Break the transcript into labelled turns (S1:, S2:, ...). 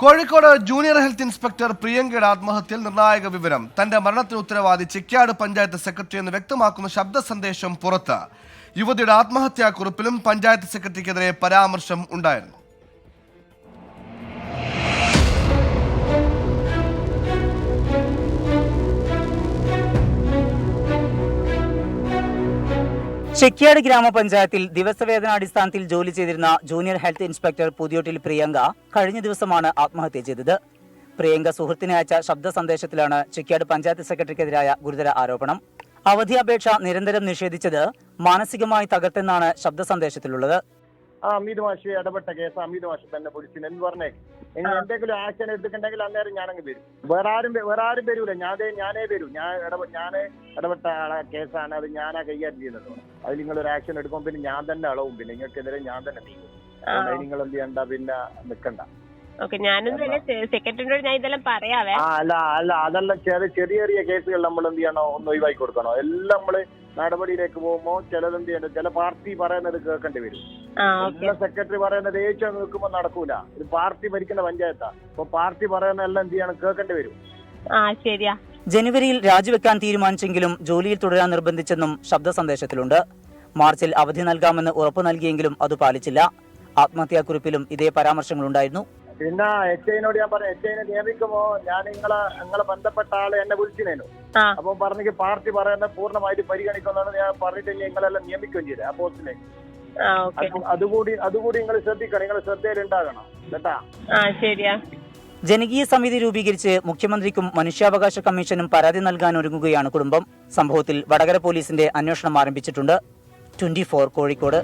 S1: Kozhikode junior health inspector പ്രിയങ്കയുടെ ആത്മഹത്യയിൽ നിർണായക വിവരം. തന്റെ മരണത്തിന് ഉത്തരവാദി ചിക്കാട് പഞ്ചായത്ത് സെക്രട്ടറി എന്ന് വ്യക്തമാക്കുന്ന ശബ്ദ സന്ദേശം പുറത്ത്. യുവതിയുടെ ആത്മഹത്യാക്കുറിപ്പിലും പഞ്ചായത്ത് സെക്രട്ടറിക്കെതിരെ പരാമർശം ഉണ്ടായിരുന്നു.
S2: ചെക്കിയാട് ഗ്രാമപഞ്ചായത്തിൽ ദിവസവേതനാടിസ്ഥാനത്തിൽ ജോലി ചെയ്തിരുന്ന junior health inspector Puthiyottil Priyanka കഴിഞ്ഞ ദിവസമാണ് ആത്മഹത്യ ചെയ്തത്. പ്രിയങ്ക സുഹൃത്തിനെ അയച്ച ശബ്ദ സന്ദേശത്തിലാണ് ചെക്കിയാട് പഞ്ചായത്ത് സെക്രട്ടറിക്കെതിരായ ഗുരുതര ആരോപണം. അവധി അപേക്ഷ നിരന്തരം നിഷേധിച്ചത് മാനസികമായി തകർത്തെന്നാണ് ശബ്ദ സന്ദേശത്തിലുള്ളത്.
S3: ആ അമീത് മാഷി ഇടപെട്ട കേസ് അമീത് മാഷി തന്നെ പൊളിച്ചിന് എന്ന് പറഞ്ഞേ. ഇനി എന്തെങ്കിലും ആക്ഷൻ എടുത്തിട്ടുണ്ടെങ്കിൽ അന്നേരം ഞാനങ്ങ് വരും. വേറെ ആരും വേറെ ആരും വരൂല. ഞാനേ ഞാനേ വരൂ. ഞാൻ ഇടപെ ഞാൻ ഇടപെട്ട ആളെ കേസാണ് അത് ഞാനാ കൈകാര്യം ചെയ്യുന്നത്. അതിൽ നിങ്ങൾ ഒരു ആക്ഷൻ എടുക്കുമ്പോൾ പിന്നെ ഞാൻ തന്നെ അളവും. പിന്നെ നിങ്ങൾക്കെതിരെ ഞാൻ തന്നെ നീങ്ങും. നിങ്ങൾ എന്ത് ചെയ്യണ്ട? പിന്നെ നിൽക്കണ്ട
S4: ഓക്കെ ഞാനും തന്നെ സെക്രട്ടറിയോട് ഞാൻ ഇതെല്ലാം പറയാവേ.
S3: ആ അല്ല അല്ല അതല്ല ചെറിയ ചെറിയ ചെറിയ കേസുകൾ നമ്മൾ എന്ത് ചെയ്യണോ ഒന്ന് ഒഴിവാക്കി കൊടുക്കണോ? എല്ലാം നമ്മൾ നടപടിയിലേക്ക് പോകുമ്പോ ചിലത് എന്ത് ചെയ്യണം? ചില പാർട്ടി പറയുന്നത് കേൾക്കേണ്ടി വരും.
S4: ആ ഓക്കെ.
S3: എല്ലാ സെക്രട്ടറി പറയുന്നത് ഏച്ചു നിൽക്കുമ്പോ നടക്കൂല. ഇത് പാർട്ടി ഭരിക്കുന്ന പഞ്ചായത്താ. അപ്പൊ പാർട്ടി പറയുന്ന എല്ലാം എന്ത് ചെയ്യണം? കേൾക്കേണ്ടി വരും.
S4: ആ ശരിയാ.
S2: ജനുവരിയിൽ രാജിവെക്കാൻ തീരുമാനിച്ചെങ്കിലും ജോലിയിൽ തുടരാൻ നിർബന്ധിച്ചെന്നും ശബ്ദ സന്ദേശത്തിലുണ്ട് മാർച്ചിൽ അവധി നൽകാമെന്ന് ഉറപ്പു നൽകിയെങ്കിലും അത് പാലിച്ചില്ല. ആത്മഹത്യാക്കുറിപ്പിലും ഇതേ പരാമർശങ്ങളുണ്ടായിരുന്നു.
S3: പിന്നെ എച്ച് ഐനോട് ഞാൻ പറഞ്ഞു എച്ച് ഐനെ നിയമിക്കുമ്പോ ഞാൻ നിങ്ങളെ നിങ്ങളെ ബന്ധപ്പെട്ട ആളെ എന്നെ വിളിച്ചിനേനു. അപ്പൊ പറഞ്ഞിട്ട് പാർട്ടി പറയുന്ന പൂർണമായിട്ട് പരിഗണിക്കുന്നതാണ് ഞാൻ പറഞ്ഞിട്ട് നിങ്ങളെല്ലാം നിയമിക്കുകയും ചെയ്തത് ആ പോസ്റ്റിലേക്ക് അതുകൂടി അതുകൂടി നിങ്ങൾ ശ്രദ്ധിക്കണം. നിങ്ങൾ ശ്രദ്ധയിൽ ഉണ്ടാകണം കേട്ടാ
S4: ശരിയാ.
S2: ജനകീയ സമിതി രൂപീകരിച്ച് മുഖ്യമന്ത്രിക്കും മനുഷ്യാവകാശ കമ്മീഷനും പരാതി നൽകാൻ ഒരുങ്ങുകയാണ് കുടുംബം. സംഭവത്തിൽ വടകര പോലീസിന്റെ അന്വേഷണം ആരംഭിച്ചിട്ടുണ്ട്. ട്വന്റി കോഴിക്കോട്.